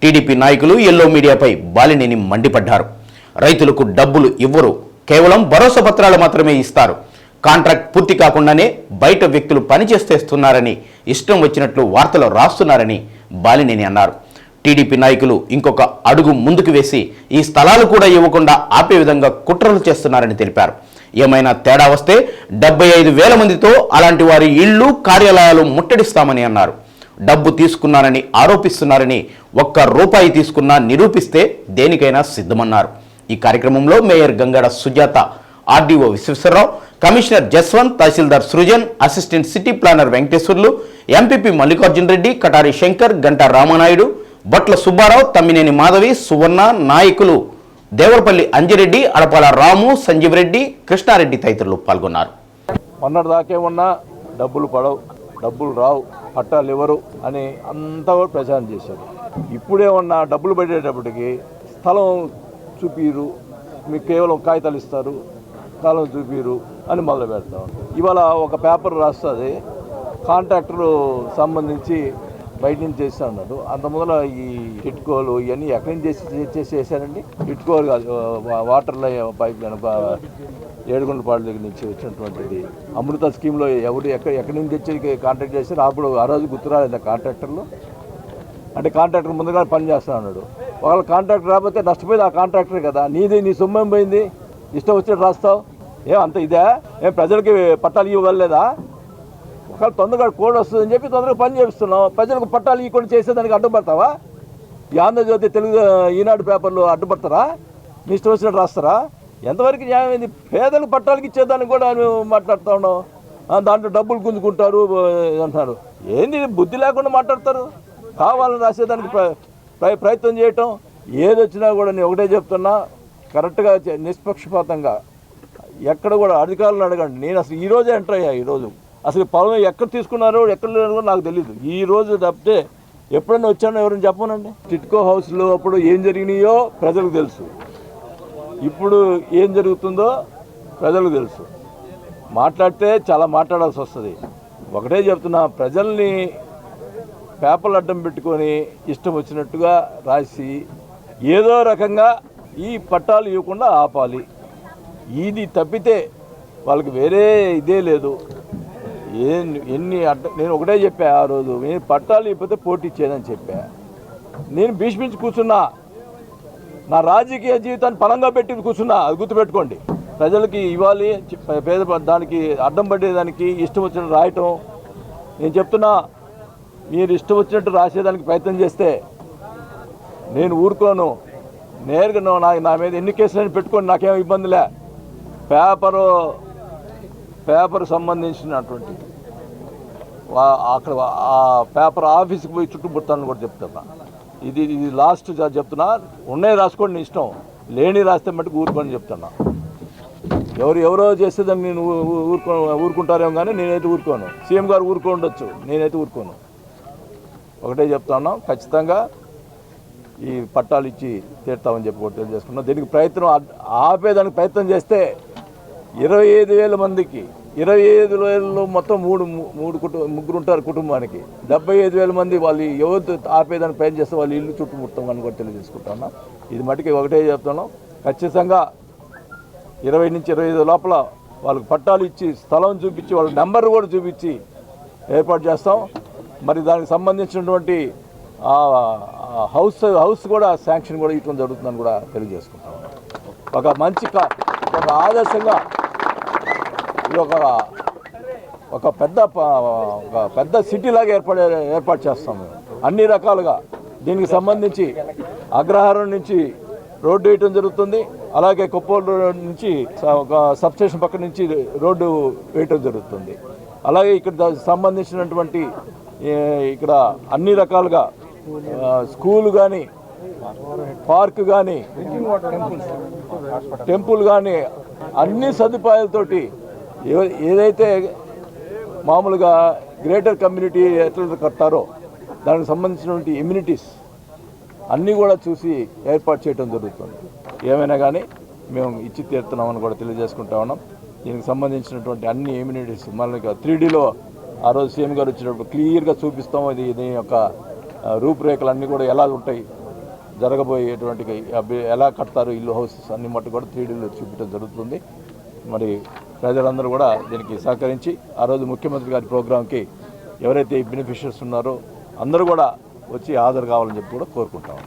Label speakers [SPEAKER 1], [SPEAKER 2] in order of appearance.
[SPEAKER 1] TDP నాయకులు yellow మీడియాపై Balineni మండిపడ్డారు. రైతులకు డబ్బులు ఇవ్వరు. కేవలం భరోసా పత్రాలు మాత్రమే ఇస్తారు. కాంట్రాక్ట్ పూర్తి కాకుండానే బయట వ్యక్తులు పనిచేస్తేస్తున్నారని ఇష్టం వచ్చినట్లు వార్తలు రాస్తున్నారని బాలినేని అన్నారు. టీడీపీ నాయకులు ఇంకొక అడుగు ముందుకు వేసి ఈ స్థలాలు కూడా ఇవ్వకుండా ఆపే విధంగా కుట్రలు చేస్తున్నారని తెలిపారు. ఏమైనా తేడా వస్తే డెబ్బై ఐదు వేల మందితో అలాంటి వారి ఇళ్ళు కార్యాలయాలు ముట్టడిస్తామని అన్నారు. డబ్బు తీసుకున్నారని ఆరోపిస్తున్నారని ఒక్క రూపాయి తీసుకున్నా నిరూపిస్తే దేనికైనా సిద్ధమన్నారు. ఈ కార్యక్రమంలో mayor Gangada Sujatha RDO Visweswararao commissioner Jaswanth tahsildar Srujan assistant city planner Venkateswarlu MPP Mallikarjun Reddy Katari Shankar Ganta Ramanaidu Batla Subbarao Tammineni Madhavi Suvarna నాయకులు దేవరపల్లి అంజిరెడ్డి అడపాల రాము సంజీవ్ రెడ్డి కృష్ణారెడ్డి తదితరులు పాల్గొన్నారు.
[SPEAKER 2] మొన్నటి ఉన్న డబ్బులు పడవు డబ్బులు రావు. పట్టాలు ఎవరు అని అంతా కూడా ప్రచారం చేశారు. ఇప్పుడేమన్నా డబ్బులు పెట్టేటప్పటికి స్థలం చూపిరు మీకు కేవలం కాగితాలు ఇస్తారు స్థలం చూపిరు అని మొదలు పెడతాం ఇవాళ ఒక పేపర్ రాస్తుంది కాంట్రాక్టర్ సంబంధించి బయట నుంచి చేస్తా ఉన్నాడు. అంత ముందర ఈ ఇటుకోలు ఇవన్నీ ఎక్కడి నుంచి చేసి చేసి చేశారండి ఇటుకోలు కాదు వా- వాటర్ పైప్ లైన్ ఏడుగుండపాడు దగ్గర నుంచి వచ్చినటువంటిది. అమృత స్కీమ్లో ఎవరు ఎక్కడ ఎక్కడి నుంచి తెచ్చి కాంట్రాక్ట్ చేశారు అప్పుడు ఆ రోజు గుర్తురాలేదు కాంట్రాక్టర్లు. అంటే కాంట్రాక్టర్ ముందుగా పని చేస్తా ఉన్నాడు. ఒకవేళ కాంట్రాక్టర్ రాకపోతే నష్టపోయింది ఆ కాంట్రాక్టర్ కదా. నీది నీ సొమ్మేం పోయింది? ఇష్టం వచ్చినట్టు రాస్తావు? ఏం అంత ఇదే? ఏం ప్రజలకి పట్టాలు ఇవ్వలేదా తొందరగా కోడ్ వస్తుందని చెప్పి తొందరగా పని చేపిస్తున్నాం. ప్రజలకు పట్టాలు ఇవ్వకుండా చేసేదానికి అడ్డుపడతావా? ఈ ఆంధ్రజ్యోతి తెలుగు ఈనాడు పేపర్లు అడ్డుపడతారా? మీ ఇష్టం వచ్చినట్టు రాస్తారా? ఎంతవరకు న్యాయమైంది పేదలకు పట్టాలకి ఇచ్చేదానికి కూడా నువ్వు మాట్లాడుతా ఉన్నాం. దాంట్లో డబ్బులు గుంజుకుంటారు అంటున్నారు. ఏంది బుద్ధి లేకుండా మాట్లాడతారు. కావాలని రాసేదానికి ప్ర- ప్ర- ప్రయత్నం చేయటం. ఏది వచ్చినా కూడా నేను ఒకటే చెప్తున్నా. కరెక్ట్గా నిష్పక్షపాతంగా ఎక్కడ కూడా అధికారులను అడగండి. నేను అసలు ఈ రోజే ఎంటర్ అయ్యా ఈరోజు అసలు పొలం ఎక్కడ తీసుకున్నారో ఎక్కడ లేదో నాకు తెలియదు ఈ రోజు తప్పితే ఎప్పుడైనా వచ్చానో ఎవరైనా చెప్పనండి? టిట్కో హౌస్లో అప్పుడు ఏం జరిగినాయో ప్రజలకు తెలుసు. ఇప్పుడు ఏం జరుగుతుందో ప్రజలకు తెలుసు. మాట్లాడితే చాలా మాట్లాడాల్సి వస్తుంది. ఒకటే చెప్తున్నా ప్రజల్ని పేపర్లు అడ్డం పెట్టుకొని ఇష్టం వచ్చినట్టుగా రాసి ఏదో రకంగా ఈ పట్టాలు ఇవ్వకుండా ఆపాలి. ఇది తప్పితే వాళ్ళకి వేరే ఇదే లేదు. ఏ ఎన్ని అడ్డ నేను ఒకటే చెప్పా ఆ రోజు నేను పట్టాలు ఇవ్వకపోతే పోటీ ఇచ్చేదని చెప్పా. నేను భీష్మించి కూర్చున్నా. నా రాజకీయ జీవితాన్ని పలంగా పెట్టి కూర్చున్నా. అది గుర్తుపెట్టుకోండి. ప్రజలకి ఇవ్వాలి పేద దానికి అడ్డం పడేదానికి ఇష్టం వచ్చినట్టు రాయటం. నేను చెప్తున్నా మీరు ఇష్టం వచ్చినట్టు రాసేదానికి ప్రయత్నం చేస్తే నేను ఊరుకోను. నేరుగా నా నా మీద ఎన్ని కేసులు పెట్టుకోండి నాకేం ఇబ్బందిలే పేపరు పేపర్ సంబంధించినటువంటి వా- అక్కడ ఆ పేపర్ ఆఫీస్కి పోయి చుట్టుముట్టాలని కూడా చెప్తున్నా. ఇది ఇది లాస్ట్ చెప్తున్నా. ఉన్నాయి రాసుకోండి నీ ఇష్టం. లేని రాస్తే మట్టుకు ఊరుకొని చెప్తున్నా. ఎవరు ఎవరో చేస్తే దాన్ని నేను ఊరుకో ఊరుకుంటారేమో కానీ నేనైతే ఊరుకోను. సీఎం గారు ఊరుకో ఉండొచ్చు. నేనైతే ఊరుకోను. ఒకటే చెప్తాను ఖచ్చితంగా ఈ పట్టాలు ఇచ్చి తీర్తామని చెప్పి కూడా తెలియజేసుకున్నాం. దీనికి ప్రయత్నం ఆపేదానికి ప్రయత్నం చేస్తే ఇరవై ఐదు వేల మందికి ఇరవై ఐదు వేలలో మొత్తం మూడు మూడు కుటుంబ ముగ్గురు ఉంటారు కుటుంబానికి. డెబ్బై ఐదు వేల మంది వాళ్ళు ఎవరు ఆపేదానికి ప్రయత్నం చేస్తే వాళ్ళు ఇల్లు చుట్టుముడతాం అని కూడా తెలియజేసుకుంటున్నాం ఇది మటుకి ఒకటే చెప్తున్నాం. ఖచ్చితంగా ఇరవై నుంచి ఇరవై ఐదు లోపల వాళ్ళకి పట్టాలు ఇచ్చి స్థలం చూపించి వాళ్ళ నెంబర్ కూడా చూపించి ఏర్పాటు చేస్తాం. మరి దానికి సంబంధించినటువంటి హౌస్ హౌస్ కూడా శాంక్షన్ కూడా ఇవ్వడం జరుగుతుందని కూడా తెలియజేసుకుంటాం ఒక మంచి ఒక ఆదర్శంగా ఇది ఒక ఒక పెద్ద ఒక పెద్ద సిటీ లాగా ఏర్పడే ఏర్పాటు చేస్తాం మేము. అన్ని రకాలుగా. దీనికి సంబంధించి అగ్రహారం నుంచి రోడ్డు వేయటం జరుగుతుంది. అలాగే కొప్పోలు రోడ్ నుంచి ఒక సబ్స్టేషన్ పక్క నుంచి రోడ్డు వేయటం జరుగుతుంది. అలాగే ఇక్కడ సంబంధించినటువంటి ఇక్కడ అన్ని రకాలుగా స్కూల్ కానీ పార్క్ కానీ టెంపుల్ కానీ అన్ని సదుపాయాలతోటి ఏదైతే మామూలుగా గ్రేటర్ కమ్యూనిటీ ఎట్లా కట్టారో దానికి సంబంధించినటువంటి ఇమ్యూనిటీస్ అన్నీ కూడా చూసి ఏర్పాటు చేయడం జరుగుతుంది. ఏమైనా కానీ మేము ఇచ్చి తీరుతున్నామని కూడా తెలియజేసుకుంటా ఉన్నాం. దీనికి సంబంధించినటువంటి అన్ని ఇమ్యూనిటీస్ మనకి త్రీ డీలో ఆ రోజు సీఎం గారు వచ్చినప్పుడు క్లియర్గా చూపిస్తాం ఇది దీని యొక్క రూపురేఖలు అన్నీ కూడా ఎలా ఉంటాయి జరగబోయేటువంటి ఎలా కడతారు ఇల్లు హౌసెస్ అన్ని మట్టు కూడా త్రీడీలో చూపించడం జరుగుతుంది. మరి ప్రజలందరూ కూడా దీనికి సహకరించి ఆ రోజు ముఖ్యమంత్రి గారి ప్రోగ్రాంకి ఎవరైతే బెనిఫిషియర్స్ ఉన్నారో అందరూ కూడా వచ్చి హాజరు కావాలని చెప్పి కూడా కోరుకుంటాం